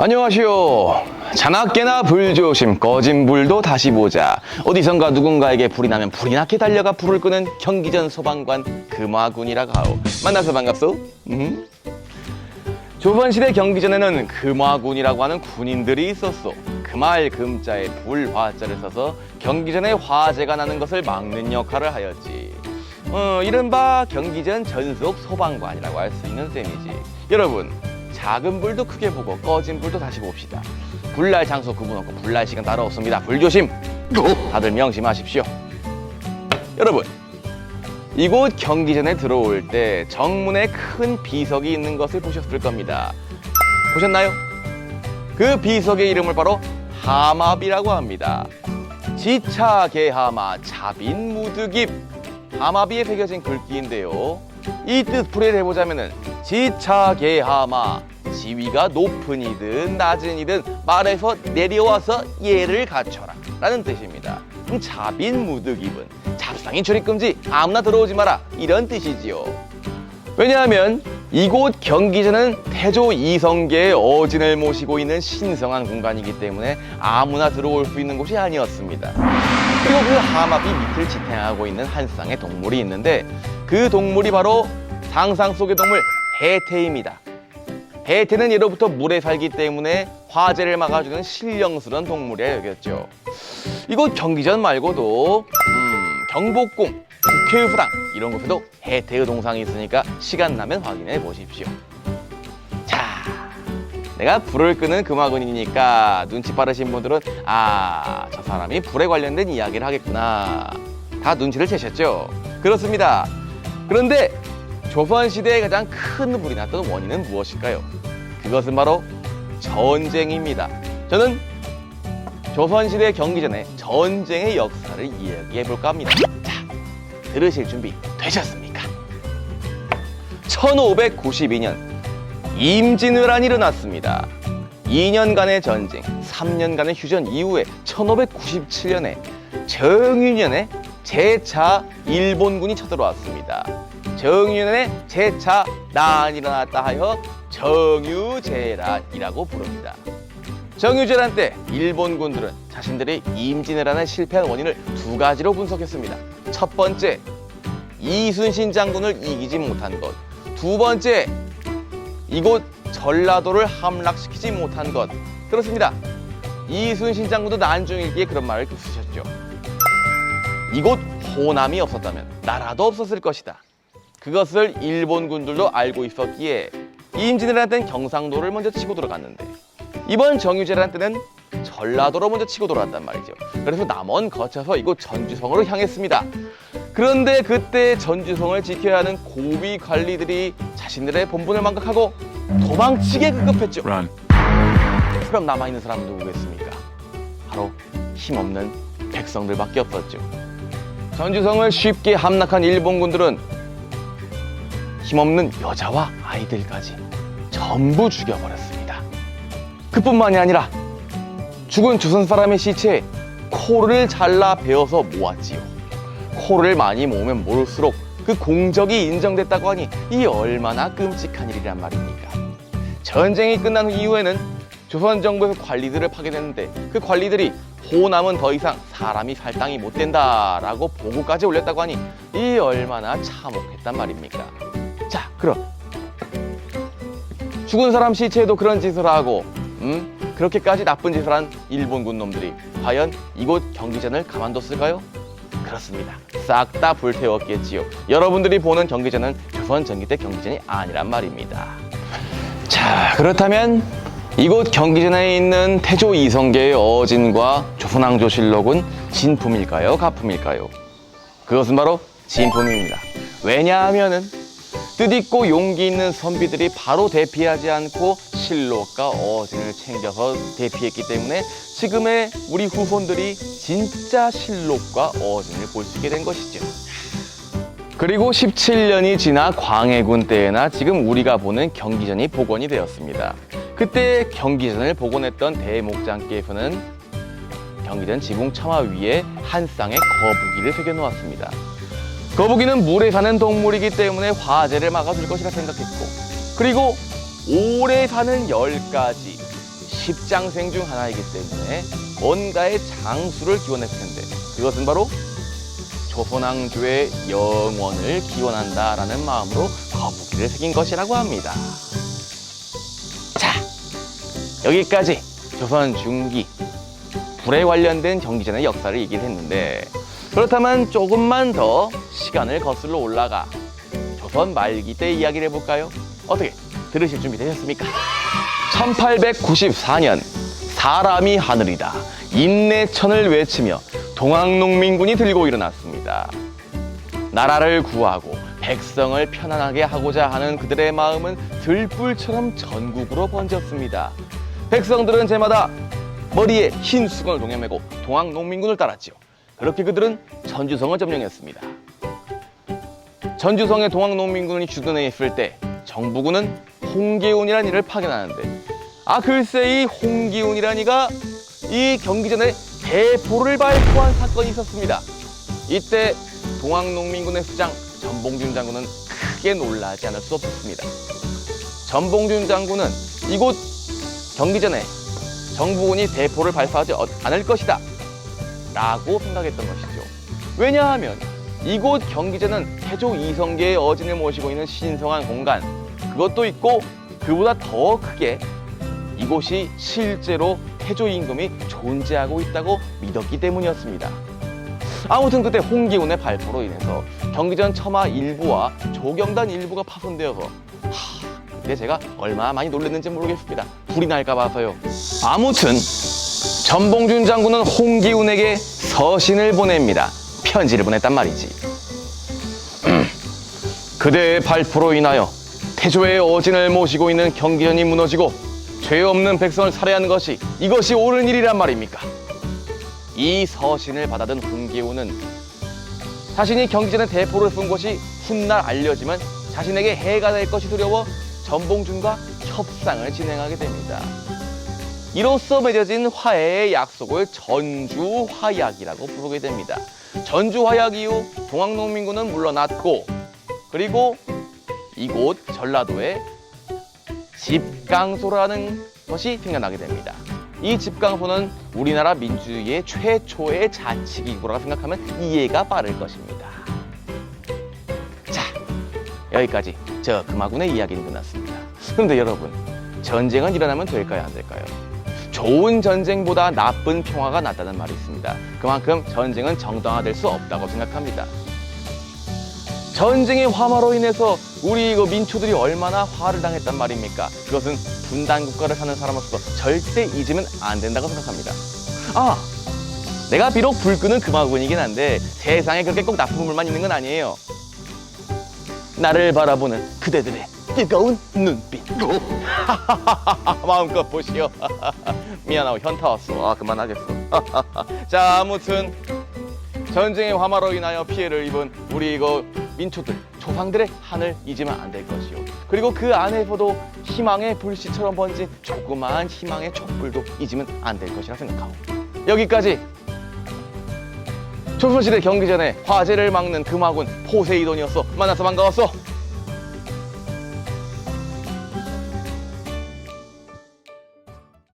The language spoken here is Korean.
안녕하시오. 자나깨나 불조심 꺼진 불도 다시 보자. 어디선가 누군가에게 불이 나면 불이 나게 달려가 불을 끄는 경기전 소방관 금화군이라고 하오. 만나서 반갑소. 음? 조선시대 경기전에는 금화군이라고 하는 군인들이 있었소. 금할 금자에 불 화자를 써서 경기전에 화재가 나는 것을 막는 역할을 하였지. 어, 이른바 경기전 전속 소방관이라고 할 수 있는 셈이지. 여러분, 작은 불도 크게 보고 꺼진 불도 다시 봅시다. 불날 장소 구분 없고 불날 시간 따로 없습니다. 불조심. 다들 명심하십시오. 여러분, 이곳 경기전에 들어올 때 정문에 큰 비석이 있는 것을 보셨을 겁니다. 보셨나요? 그 비석의 이름을 바로 하마비라고 합니다. 지차 개하마 자빈 무드깁 하마비에 새겨진 글귀인데요. 이 뜻 풀이를 해보자면은 지차 개하마 지위가 높은 이든 낮은 이든 말에서 내려와서 예를 갖춰라 라는 뜻입니다. 그럼 자빈 무드깁은 잡상인 출입금지 아무나 들어오지 마라 이런 뜻이지요. 왜냐하면 이곳 경기전은 태조 이성계의 어진을 모시고 있는 신성한 공간이기 때문에 아무나 들어올 수 있는 곳이 아니었습니다. 그리고 그 하마비 밑을 지탱하고 있는 한 쌍의 동물이 있는데 그 동물이 바로 상상 속의 동물 해태입니다. 해태는 예로부터 물에 살기 때문에 화재를 막아주는 신령스러운 동물이라 여겼죠. 이곳 경기전 말고도 음, 경복궁, 국회의사당 이런 곳에도 해태의 동상이 있으니까 시간 나면 확인해 보십시오. 자, 내가 불을 끄는 금화군이니까 눈치 빠르신 분들은 아, 저 사람이 불에 관련된 이야기를 하겠구나. 다 눈치를 채셨죠? 그렇습니다. 그런데 조선 시대에 가장 큰 불이 났던 원인은 무엇일까요? 그것은 바로 전쟁입니다. 저는 조선 시대 경기 전에 전쟁의 역사를 이야기해 볼까 합니다. 자, 들으실 준비 되셨습니까? 1592년 임진왜란이 일어났습니다. 2년간의 전쟁, 3년간의 휴전 이후에 1597년에 정유년에 재차 일본군이 쳐들어왔습니다. 정유년에 재차 난이 일어났다 하여 정유재란이라고 부릅니다. 정유재란 때 일본군들은 자신들이 임진왜란에 실패한 원인을 두 가지로 분석했습니다. 첫 번째, 이순신 장군을 이기지 못한 것. 두 번째, 이곳 전라도를 함락시키지 못한 것. 그렇습니다. 이순신 장군도 난중일기에 그런 말을 쓰셨죠. 이곳 호남이 없었다면 나라도 없었을 것이다. 그것을 일본군들도 알고 있었기에 임진왜란 때는 경상도를 먼저 치고 들어갔는데 이번 정유재란 때는 전라도로 먼저 치고 돌아왔단 말이죠. 그래서 남원 거쳐서 이곳 전주성으로 향했습니다. 그런데 그때 전주성을 지켜야 하는 고위 관리들이 자신들의 본분을 망각하고 도망치게 급급했죠. Run. 그럼 남아있는 사람은 누구겠습니까? 바로 힘없는 백성들밖에 없었죠. 전주성을 쉽게 함락한 일본군들은 힘없는 여자와 아이들까지 전부 죽여버렸습니다. 그뿐만이 아니라 죽은 조선 사람의 시체에 코를 잘라 베어서 모았지요. 코를 많이 모으면 모을수록 그 공적이 인정됐다고 하니 이 얼마나 끔찍한 일이란 말입니까? 전쟁이 끝난 후 이후에는 조선 정부에서 관리들을 파견했는데 그 관리들이 호남은 더 이상 사람이 살 땅이 못 된다라고 보고까지 올렸다고 하니 이 얼마나 참혹했단 말입니까? 자, 그럼 죽은 사람 시체에도 그런 짓을 하고 음? 그렇게까지 나쁜 짓을 한 일본군 놈들이 과연 이곳 경기전을 가만뒀을까요? 그렇습니다. 싹 다 불태웠겠지요. 여러분들이 보는 경기전은 조선 전기 때 경기전이 아니란 말입니다. 자, 그렇다면 이곳 경기전에 있는 태조 이성계의 어진과 조선왕조실록은 진품일까요? 가품일까요? 그것은 바로 진품입니다. 왜냐하면은 뜻있고 용기 있는 선비들이 바로 대피하지 않고 실록과 어진을 챙겨서 대피했기 때문에 지금의 우리 후손들이 진짜 실록과 어진을 볼 수 있게 된 것이죠. 그리고 17년이 지나 광해군 때에나 지금 우리가 보는 경기전이 복원이 되었습니다. 그때 경기전을 복원했던 대목장께서는 경기전 지붕 처마 위에 한 쌍의 거북이를 새겨 놓았습니다. 거북이는 물에 사는 동물이기 때문에 화재를 막아줄 것이라 생각했고 그리고 오래 사는 열가지 십장생 중 하나이기 때문에 뭔가의 장수를 기원했을 텐데 그것은 바로 조선왕조의 영원을 기원한다라는 마음으로 거북이를 새긴 것이라고 합니다. 자, 여기까지 조선 중기 불에 관련된 경기전의 역사를 얘기를 했는데 그렇다면 조금만 더 시간을 거슬러 올라가 조선 말기 때 이야기를 해볼까요? 어떻게 들으실 준비 되셨습니까? 1894년 사람이 하늘이다 인내천을 외치며 동학농민군이 들고 일어났습니다. 나라를 구하고 백성을 편안하게 하고자 하는 그들의 마음은 들불처럼 전국으로 번졌습니다. 백성들은 제마다 머리에 흰 수건을 동여매고 동학농민군을 따랐지요. 그렇게 그들은 전주성을 점령했습니다. 전주성의 동학농민군이 주둔해 있을 때 정부군은 홍계운이라는 이를 파견하는데 아 글쎄 이 홍기운이라는 이가 이 경기전에 대포를 발포한 사건이 있었습니다. 이때 동학농민군의 수장 전봉준 장군은 크게 놀라지 않을 수 없었습니다. 전봉준 장군은 이곳 경기 전에 정부군이 대포를 발사하지 어- 않을 것이다 라고 생각했던 것이죠. 왜냐하면 이곳 경기전은 태조 이성계의 어진을 모시고 있는 신성한 공간 그것도 있고 그보다 더 크게 이곳이 실제로 태조 임금이 존재하고 있다고 믿었기 때문이었습니다. 아무튼 그때 홍기운의 발포로 인해서 경기전 첨하 일부와 조경단 일부가 파손되어서 하, 그때 제가 얼마나 많이 놀랐는지 모르겠습니다. 불이 날까 봐서요. 아무튼 전봉준 장군은 홍기운에게 서신을 보냅니다. 편지를 보냈단 말이지. 음, 그대의 발포로 인하여 태조의 어진을 모시고 있는 경기전이 무너지고 죄 없는 백성을 살해하는 것이 이것이 옳은 일이란 말입니까? 이 서신을 받아든 홍기훈은 자신이 경기전에 대포를 쏜 것이 훗날 알려지면 자신에게 해가 될 것이 두려워 전봉준과 협상을 진행하게 됩니다. 이로써 맺어진 화해의 약속을 전주화약이라고 부르게 됩니다. 전주화약 이후 동학농민군은 물러났고 그리고 이곳 전라도에 집강소라는 것이 생겨나게 됩니다. 이 집강소는 우리나라 민주주의의 최초의 자치기구라고 생각하면 이해가 빠를 것입니다. 자, 여기까지 저 금화군의 이야기는 끝났습니다. 그런데 여러분, 전쟁은 일어나면 될까요, 안 될까요? 좋은 전쟁보다 나쁜 평화가 낫다는 말이 있습니다. 그만큼 전쟁은 정당화될 수 없다고 생각합니다. 전쟁의 화마로 인해서 우리 이거 민초들이 얼마나 화를 당했단 말입니까? 그것은 분단 국가를 사는 사람으로서 절대 잊으면 안 된다고 생각합니다. 아, 내가 비록 불 끄는 금화군이긴 한데 세상에 그렇게 꼭 나쁜 물만 있는 건 아니에요. 나를 바라보는 그대들의 뜨거운 눈빛. 마음껏 보시오. 미안하고 현타 왔어. 아, 그만하겠어. 자, 아무튼 전쟁의 화마로 인하여 피해를 입은 우리 이거 민초들, 조상들의 한을 잊으면 안 될 것이요. 그리고 그 안에서도 희망의 불씨처럼 번진 조그마한 희망의 촛불도 잊으면 안 될 것이라 생각하고. 여기까지 조선시대 경기 전에 화재를 막는 금화군 포세이돈이었어. 만나서 반가웠어.